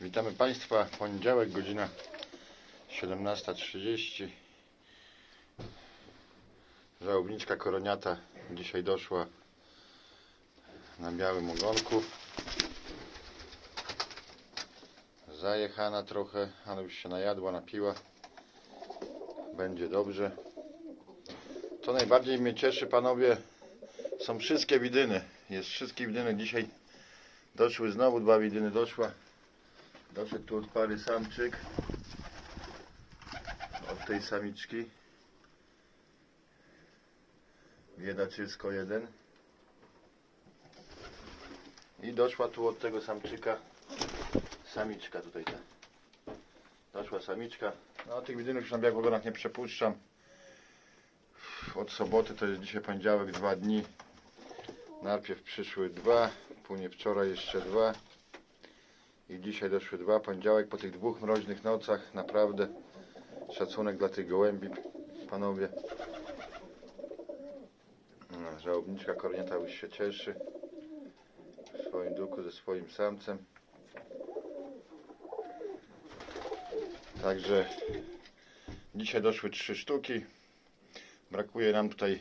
Witamy Państwa. Poniedziałek, godzina 17.30. Żałobniczka koroniata dzisiaj doszła na białym ogonku. Zajechana trochę, ale już się najadła, napiła. Będzie dobrze. Co najbardziej mnie cieszy, panowie, są wszystkie widyny. Jest wszystkie widyny. Dzisiaj doszły znowu, dwa widyny doszła. Doszedł tu od pary samczyk. Od tej samiczki. Biedaczysko jeden. I doszła tu od tego samczyka samiczka tutaj ta. Doszła samiczka. No tych widynów już na białych ogonach nie przepuszczam. Od soboty to jest dzisiaj poniedziałek, dwa dni. Najpierw przyszły dwa, później wczoraj jeszcze dwa. I dzisiaj doszły dwa. Poniedziałek po tych dwóch mroźnych nocach. Naprawdę szacunek dla tych gołębi, panowie. No, Żałobniczka kornieta już się cieszy w swoim duchu ze swoim samcem. Także dzisiaj doszły trzy sztuki. Brakuje nam tutaj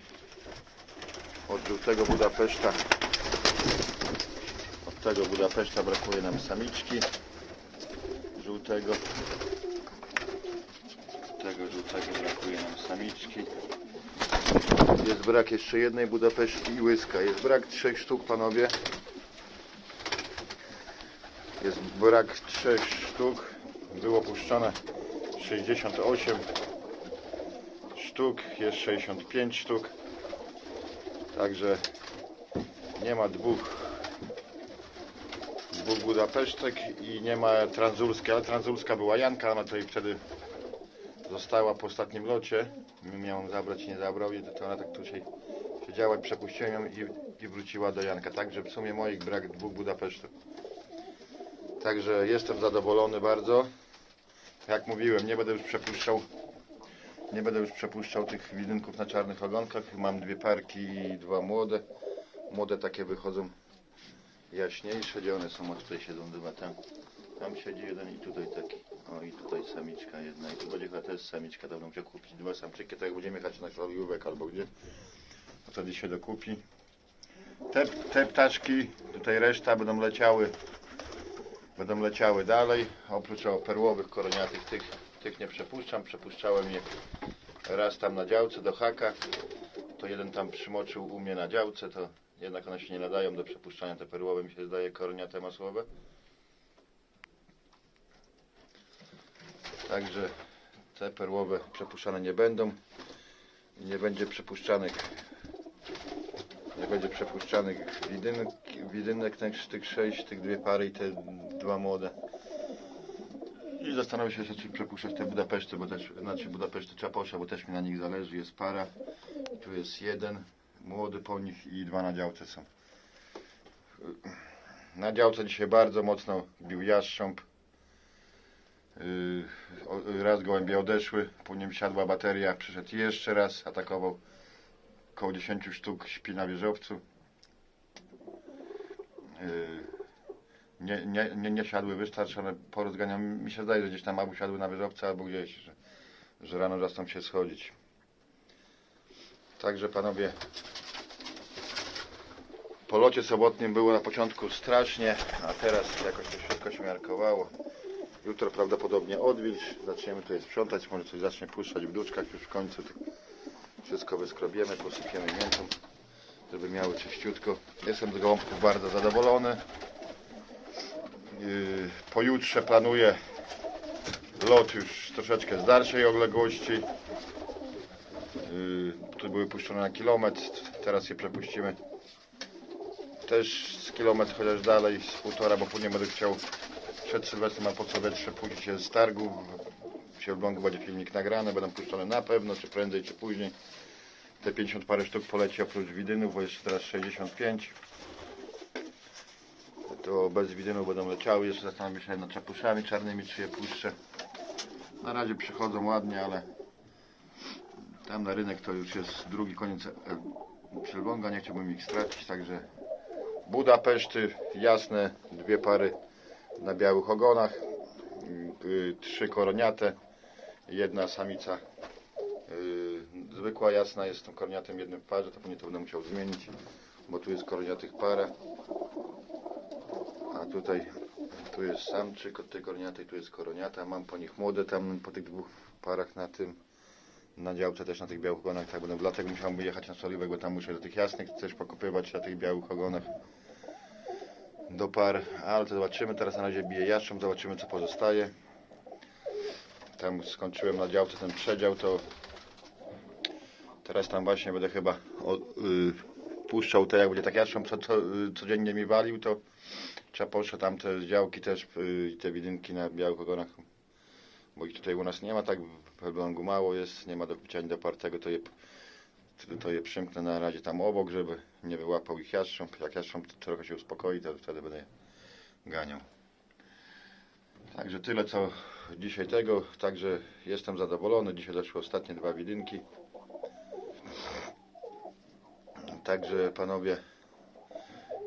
od żółtego Budapeszta. Tego Budapeszta brakuje nam samiczki żółtego. Tego żółtego brakuje nam samiczki. Jest brak jeszcze jednej Budapeszki i łyska. Jest brak trzech sztuk, panowie. Jest brak trzech sztuk. Było puszczone 68 sztuk, jest 65 sztuk. Także nie ma dwóch dwóch Budapesztek i nie ma transulskiej, ale transulska była Janka, ona tutaj wtedy została po ostatnim locie. Miałem ją zabrać i nie zabrał i to ona tak tutaj siedziała i przepuściłem ją i, i wróciła do Janka. Także w sumie moich brak dwóch Budapesztek. Także jestem zadowolony bardzo. Jak mówiłem, nie będę już przepuszczał nie będę już przepuszczał tych widynków na czarnych ogonkach. Mam dwie parki i dwa młode. Młode takie wychodzą jaśniejsze. Gdzie one są? O tutaj siedzą dwa tam. Tam siedzi jeden i tutaj taki. O i tutaj samiczka jedna. I tu będzie chyba też samiczka. Dawno muszę kupić dwa samczyki. Tak jak będziemy jechać na Klawijówek albo gdzie. To wtedy się dokupi. Te, te ptaszki, tutaj reszta będą leciały. Będą leciały dalej. Oprócz perłowych, koroniatych, tych, tych nie przepuszczam. Przepuszczałem je raz tam na działce do haka. To jeden tam przymoczył u mnie na działce, to jednak one się nie nadają do przepuszczania. Te perłowe mi się zdaje koroniate masłowe. Także te perłowe przepuszczane nie będą. Nie będzie przepuszczanych nie będzie przepuszczanych widynek, widynek tych, sześć, tych dwie pary i te dwa młode. I zastanowię się, czy przepuszczać te Budapeszty, bo też, znaczy Budapeszty Czaposza, bo też mi na nich zależy, jest para. Tu jest jeden młody po nich i dwa na działce są. Na działce dzisiaj bardzo mocno bił jastrząb. Yy, raz gołębie odeszły, później siadła bateria, przyszedł jeszcze raz, atakował około 10 sztuk śpi na wieżowcu. Yy, nie, nie, nie, nie siadły wystarczone po rozganiu. Mi się zdaje, że gdzieś tam albo siadły na wieżowcu, albo gdzieś, że, że rano zaczną się schodzić. Także panowie, po locie sobotnim było na początku strasznie, a teraz jakoś to wszystko się miarkowało. Jutro prawdopodobnie odwilż, zaczniemy tutaj sprzątać, może coś zacznie puszczać w duszkach już w końcu. Wszystko wyskrobiemy, posypiemy miętą, żeby miały czyściutko. Jestem z gołąbków bardzo zadowolony. Yy, Pojutrze planuję lot już troszeczkę z dalszej odległości. Yy, Tu były puszczone na kilometr, teraz je przepuścimy też z kilometr chociaż dalej, z półtora, bo później będę chciał przed Sylwestrem, a po Sylwestrze pójść się z targu. W Elblągu będzie filmik nagrany, będą puszczone na pewno, czy prędzej, czy później. Te 50 parę sztuk poleci oprócz widynów, bo jeszcze teraz 65. To bez widynów będą leciały, jeszcze zastanawiam się nad czapuszami czarnymi, czy je puszczę. Na razie przychodzą ładnie, ale tam na rynek to już jest drugi koniec El- Elbląga, nie chciałbym ich stracić, także Budapeszty, jasne, dwie pary na białych ogonach. Y, Trzy koroniate, jedna samica y, zwykła, jasna jest z tym koroniatem jednym w parze, to pewnie to będę musiał zmienić, bo tu jest koroniatych para. A tutaj tu jest samczyk od tej koroniatej, tu jest koroniata. Mam po nich młode tam po tych dwóch parach na tym. Na działce też na tych białych ogonach, tak będę dlatego musiałbym jechać na Soliwek, bo tam muszę do tych jasnych też pokopywać na tych białych ogonach do par, ale to zobaczymy. Teraz na razie bije jastrząb, zobaczymy co pozostaje. Tam skończyłem na działce ten przedział, to teraz tam właśnie będę chyba o, y, puszczał te, jak będzie tak jastrząb co, co, codziennie mi walił, to trzeba poszło tam te działki też, y, te widynki na białych ogonach, bo ich tutaj u nas nie ma, tak w Elblągu mało jest, nie ma do kupienia do partego, to je, to je przymknę na razie tam obok, żeby nie wyłapał ich jastrząb. Jak jastrząb trochę się uspokoi, to wtedy będę ganiał. Także tyle co dzisiaj tego, także jestem zadowolony. Dzisiaj doszły ostatnie dwa widynki. Także panowie,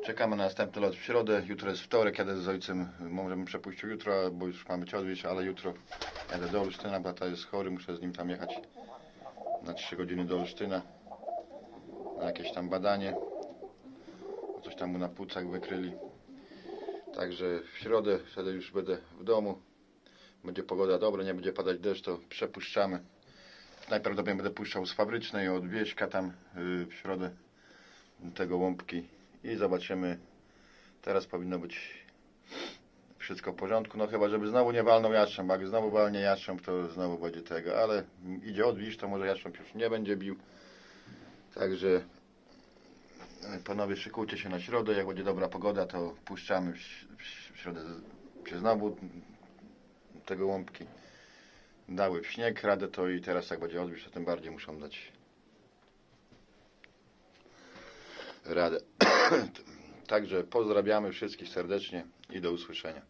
czekamy na następny lot w środę. Jutro jest wtorek, jadę z ojcem, może bym przepuścił jutro, bo już mamy cię odwieźć, ale jutro jadę do Olsztyna, bo tata jest chory, muszę z nim tam jechać na 3 godziny do Olsztyna na jakieś tam badanie. Coś tam mu na płucach wykryli. Także w środę wtedy już będę w domu. Będzie pogoda dobra, nie będzie padać deszcz, to przepuszczamy. Najprawdopodobniej będę puszczał z fabrycznej od wieśka tam yy, w środę tego łąbki i zobaczymy. Teraz powinno być wszystko w porządku, no chyba żeby znowu nie walnął jastrząb, bo jak znowu walnie jastrząb to znowu będzie tego, ale idzie odbić, to może jastrząb już nie będzie bił. Także e, panowie szykujcie się na środę, jak będzie dobra pogoda to puszczamy w, w, w środę z- się znowu tego łąbki. Dały w śnieg radę to i teraz jak będzie odbić to tym bardziej muszą dać radę. Także pozdrawiamy wszystkich serdecznie i do usłyszenia.